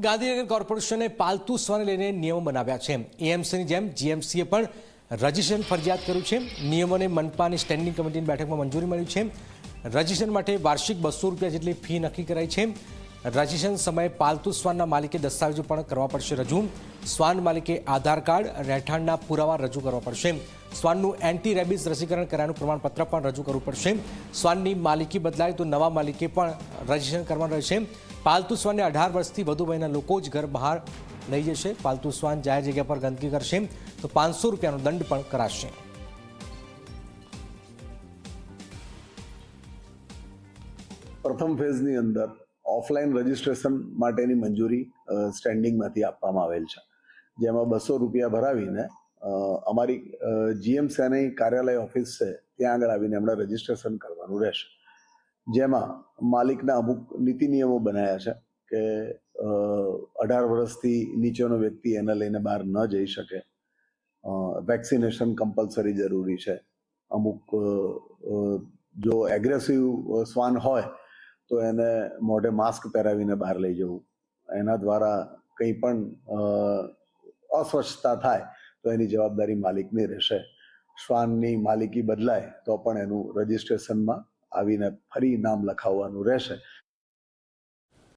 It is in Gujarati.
ગાંધીનગર કોર્પોરેશને પાલતુ શ્વાન લઈને નિયમો બનાવ્યા છે. એએમસીની જેમ જીએમસીએ પણ રજીસ્ટ્રેશન ફરજિયાત કર્યું છે. નિયમોને મનપાની સ્ટેન્ડિંગ કમિટીની બેઠકમાં મંજૂરી મળી છે. રજીસ્ટ્રેશન માટે વાર્ષિક બસો રૂપિયા જેટલી ફી નક્કી કરાઈ છે. રજીસ્ટ્રેશન સમયે પાલતુ શ્વાનના માલિકે દસ્તાવેજો પણ કરવા પડશે રજૂ. શ્વાન માલિકે આધાર કાર્ડ, રહેઠાણના પુરાવા રજૂ કરવા પડશે. શ્વાનનું એન્ટી રેબિઝ રસીકરણ કરાયાનું પ્રમાણપત્ર પણ રજૂ કરવું પડશે. શ્વાનની માલિકી બદલાય તો નવા માલિકે પણ રજીસ્ટ્રેશન કરવાનું રહેશે. પાલતુ શ્વાનને અઢાર વર્ષથી વધુ વયના લોકો જ ઘર બહાર લઈ જશે. પાલતુ શ્વાન જાહેર જગ્યા પર ગંદકી કરશે. તો પાંચસો રૂપિયાનો દંડ પણ કરાશે. પ્રથમ ફેઝની અંદર ઓફલાઈન રજીસ્ટ્રેશન માટેની મંજૂરી સ્ટેન્ડિંગમાંથી આપવામાં આવેલ છે. જેમાં બસો રૂપિયા ભરાવીને અમારી જીએમ સેનાઈ કાર્યાલય ઓફિસ છે, ત્યાં આગળ આવીને એમણે રજીસ્ટ્રેશન કરવાનું રહેશે. જેમાં માલિકના અમુક નીતિ નિયમો બનાવ્યા છે કે અઢાર વર્ષથી નીચેનો વ્યક્તિ એને લઈને બહાર ન જઈ શકે. વેક્સિનેશન કમ્પલસરી જરૂરી છે. અમુક જો એગ્રેસિવ શ્વાન હોય તો એને મોઢે માસ્ક પહેરાવીને બહાર લઈ જવું. એના દ્વારા કંઈ પણ અસ્વચ્છતા થાય, તો એની જવાબદારી માલિકની રહેશે. શ્વાનની માલિકી બદલાય, તો પણ એનું રજીસ્ટ્રેશનમાં આવીને ફરી નામ લખાવવાનું રહેશે.